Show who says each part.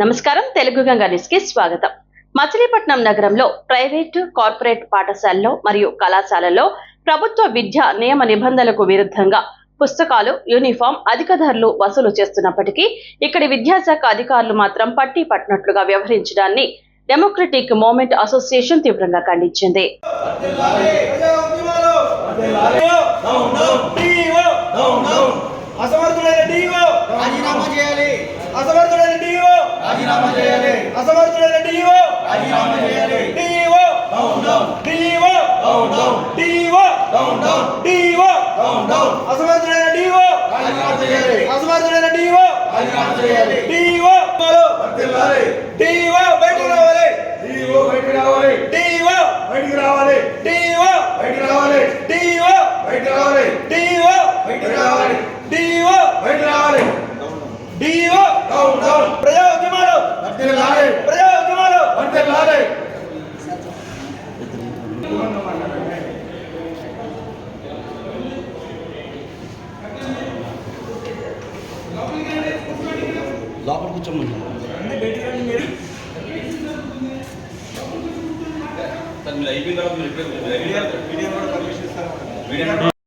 Speaker 1: నమస్కారం. తెలుగు గంగా న్యూస్కి స్వాగతం. మచిలీపట్నం నగరంలో ప్రైవేటు కార్పొరేట్ పాఠశాలలో మరియు కళాశాలల్లో ప్రభుత్వ విద్యా నియమ నిబంధనలకు విరుద్ధంగా పుస్తకాలు యూనిఫామ్ అధిక ధరలు వసూలు చేస్తున్నప్పటికీ ఇక్కడి విద్యాశాఖ అధికారులు మాత్రం పట్టి పట్టినట్లుగా వ్యవహరించడాన్ని డెమోక్రటిక్ మూమెంట్ అసోసియేషన్ తీవ్రంగా ఖండించింది.
Speaker 2: అసమర్థుడైన
Speaker 3: రాజీనామా చేయాలి.
Speaker 2: అసమర్థుడైన
Speaker 3: రాజీనామా చేయాలి.
Speaker 2: అసమర్థుడైన డిఓ
Speaker 3: రాజీనామా చేయాలి.
Speaker 2: DO
Speaker 3: down down
Speaker 2: DO
Speaker 3: down down
Speaker 2: DO
Speaker 3: down down
Speaker 2: DO
Speaker 3: down down
Speaker 2: అసమర్థుడైన DO
Speaker 3: రాజీనామా చేయాలి.
Speaker 2: అసమర్థుడైన డిఓ
Speaker 3: రాజీనామా చేయాలి.
Speaker 2: డిఓ
Speaker 3: లోపల కూర్చోమన్నాను
Speaker 4: అయిపోయిన తర్వాత